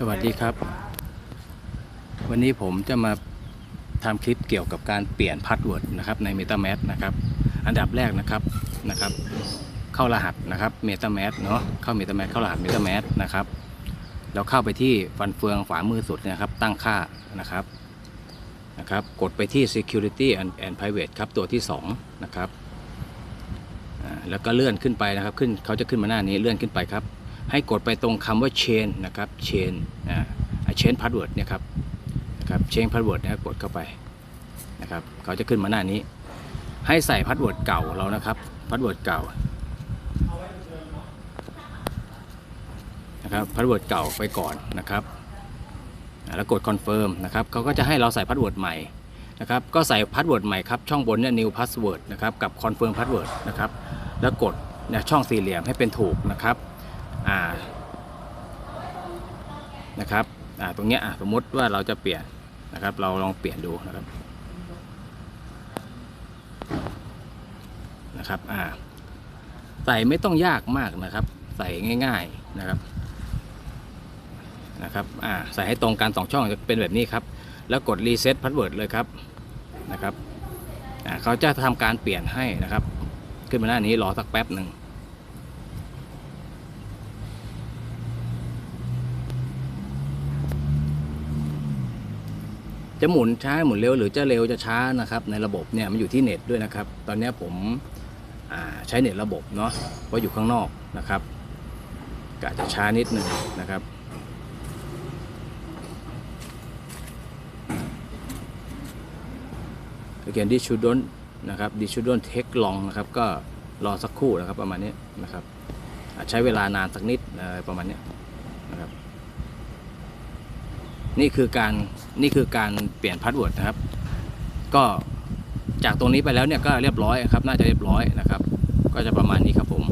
สวัสดีครับ วันนี้ผมจะมาทำคลิปเกี่ยวกับการเปลี่ยนพาสเวิร์ดนะครับใน MetaMask นะครับ อันดับแรกนะครับนะครับ เข้ารหัสนะครับ MetaMask เนาะเข้า MetaMask เข้ารหัส MetaMask นะครับ เราเข้าไปที่ฟันเฟืองขวามือสุดนะครับ ตั้งค่านะครับนะครับ กดไปที่ Security and, and Private ครับตัวที่ 2 นะครับแล้วก็เลื่อนขึ้นไปนะครับ ขึ้นเขาจะขึ้นมาหน้านี้เลื่อนขึ้นไปครับ ให้กดไปตรงคำว่า chain นะครับ chain อ่า chain password เนี่ยครับนะครับ chain password นะกดเข้าไปนะครับเขาจะขึ้นมาหน้านี้ ให้ใส่พาสเวิร์ดเก่าเรานะครับพาสเวิร์ดเก่านะครับพาสเวิร์ดเก่าไปก่อนนะครับแล้วกดคอนเฟิร์มนะครับเขาก็จะให้เราใส่พาสเวิร์ดใหม่นะครับก็ใส่พาสเวิร์ดใหม่ครับช่องบนเนี่ย new password นะครับกับ confirm password นะครับแล้วกดช่องสี่เหลี่ยมให้เป็นถูกนะครับ อ่านะครับอ่าตรงเนี้ยอะสมมติว่าเราจะเปลี่ยนนะครับ เราลองเปลี่ยนดูนะครับนะครับอ่าใส่ไม่ต้องยากมากนะครับ ใส่ง่าย ๆนะครับนะครับอ่าใส่ให้ตรงกันสองช่องจะเป็นแบบนี้ครับ แล้วกดรีเซ็ตพาสเวิร์ดเลยครับนะครับอ่าเขาจะทำการเปลี่ยนให้นะครับ ขึ้นมาหน้านี้รอสักแป๊บหนึ่ง จะหมุนช้าหมุนเร็วหรือจะเร็วจะช้านะครับ ในระบบเนี่ยมันอยู่ที่เน็ตด้วยนะครับ ตอนนี้ผมใช้เน็ตระบบเนาะเพราะอยู่ข้างนอกนะครับก็จะช้านิดหนึ่งนะครับ again this shouldn't นะครับ this shouldn't take long นะครับ ก็รอสักครู่นะครับประมาณนี้นะครับใช้เวลานานสักนิดอะประมาณนี้นะครับ นี่คือการนี่คือการเปลี่ยนพาสเวิร์ดนะครับ ก็จากตรงนี้ไปแล้วเนี่ยก็เรียบร้อยครับ น่าจะเรียบร้อยนะครับ ก็จะประมาณนี้ครับผม